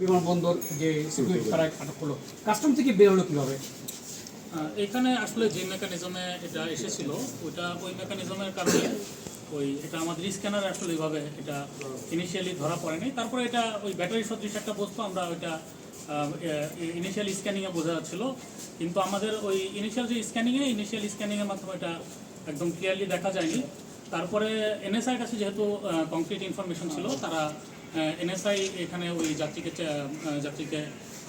বিমানবন্দর যে সিকিউরিটি তারা আটক করল কাস্টম থেকে বের হলো কীভাবে? এখানে আসলে যে মেকানিজমে এটা এসেছিল ওটা ওই মেকানিজমের কারণে ওই এটা আমাদের স্ক্যানার আসলে ওইভাবে এটা ইনিশিয়ালি ধরা পড়েনি। তারপরে এটা ওই ব্যাটারি সদৃশ একটা বস্তু আমরা ওইটা ইনিশিয়াল স্ক্যানিংয়ে বোঝা যাচ্ছিল। কিন্তু আমাদের ওই ইনিশিয়াল যে স্ক্যানিংয়ে ইনিশিয়াল স্ক্যানিংয়ের মাধ্যমে এটা একদম ক্লিয়ারলি দেখা যায়নি। তারপরে এনএসআইয়ের কাছে যেহেতু কংক্রিট ইনফরমেশন ছিল তারা এনএসআই এখানে ওই যাত্রীকে যাত্রীকে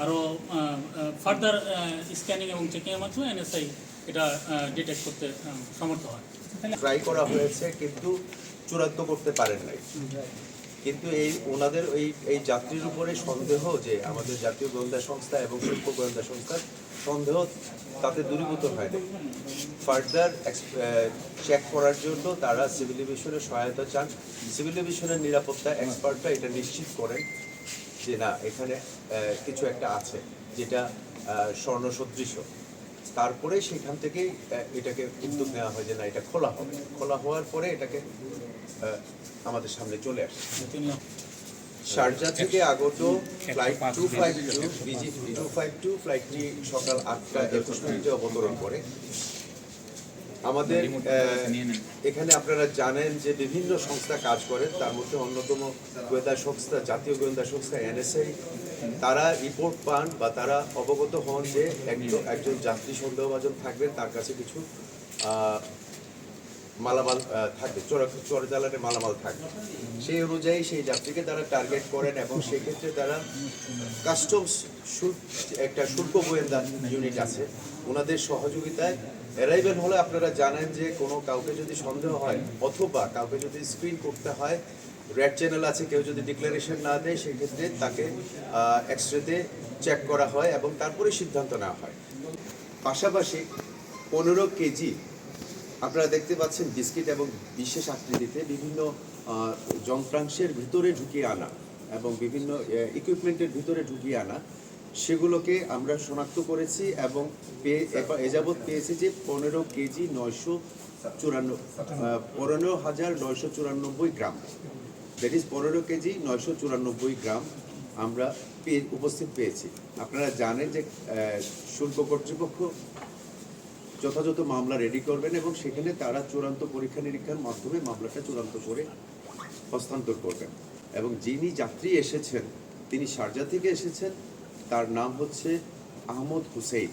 আরও ফার্দার স্ক্যানিং এবং চেকিংয়ের মাধ্যমে এনএসআই এটা ডিটেক্ট করতে সমর্থ হয়। ট্রাই করা হয়েছে কিন্তু চূড়ান্ত করতে পারেন নাই। কিন্তু এই ওনাদের এই এই যাত্রীর উপরে সন্দেহ যে আমাদের জাতীয় গোয়েন্দা সংস্থা এবং শিল্প গোয়েন্দা সংস্থার সন্দেহ তাতে দূরীভূত হয় না ফার্দার চেক করার জন্য তারা সিভিল এভিয়েশনের সহায়তা চান। সিভিল এভিয়েশনের নিরাপত্তা এক্সপার্টরা এটা নিশ্চিত করেন যে না, এখানে কিছু একটা আছে যেটা স্বর্ণ সদৃশ। তারপরে সেখান আহ, এটাকে উদ্যোগ নেওয়া হয় যে না এটা খোলা হবে। খোলা হওয়ার পরে এটাকে আমাদের সামনে চলে আসে। শারজা থেকে আগত flight two five two BG two five two ফ্লাইটটি সকাল আটটা একুশ মিনিটে অবতরণ করে। আমাদের এখানে আপনারা জানেন যে বিভিন্ন সংস্থা কাজ করে তার মধ্যে অন্যতম গোয়েন্দা সংস্থা জাতীয় গোয়েন্দা সংস্থা এনএসআই তারা রিপোর্ট পান বা তারা অবগত হন যে একজন একজন যাত্রী সন্দেহভাজন থাকবেন তার কাছে কিছু মালামাল থাকবে, চোরা জ্বালানে মালামাল থাকবে। সেই অনুযায়ী সেই যাত্রীকে তারা টার্গেট করেন এবং সেক্ষেত্রে তারা কাস্টমস একটা শুল্ক গোয়েন্দা ইউনিট আছে। ওনাদের সহযোগিতায় অ্যারাইভেল হলে আপনারা জানেন যে কোনো কাউকে যদি সন্দেহ হয় অথবা কাউকে যদি স্ক্রিন করতে হয় রেড চ্যানেল আছে, কেউ যদি ডিক্লারেশন না দেয়, সেক্ষেত্রে তাকে এক্স রেতে চেক করা হয় এবং তারপরে সিদ্ধান্ত নেওয়া হয়। পাশাপাশি পনেরো কেজি, আপনারা দেখতে পাচ্ছেন বিস্কিট এবং বিশেষ আকৃতিতে বিভিন্ন যন্ত্রাংশের ভিতরে ঢুকিয়ে আনা এবং বিভিন্ন ইকুইপমেন্টের ভিতরে ঢুকিয়ে আনা, সেগুলোকে আমরা শনাক্ত করেছি এবং পেয়ে এ যাবৎ পেয়েছি যে পনেরো কেজি নয়শো চুরান্ন পনেরো হাজার নয়শো চুরানব্বই গ্রাম। দ্যাট ইজ পনেরো কেজি, নয়শো চুরানব্বই গ্রাম আমরা পেয়ে, উপস্থিত পেয়েছি। আপনারা জানেন যে শুল্ক কর্তৃপক্ষ যথাযথ মামলা রেডি করবেন এবং সেখানে তারা চূড়ান্ত পরীক্ষা নিরীক্ষার মাধ্যমে মামলাটা চূড়ান্ত করে হস্তান্তর করবেন। এবং যিনি যাত্রী এসেছেন, তিনি শারজা থেকে এসেছেন, তার নাম হচ্ছে আহমদ হুসেইন।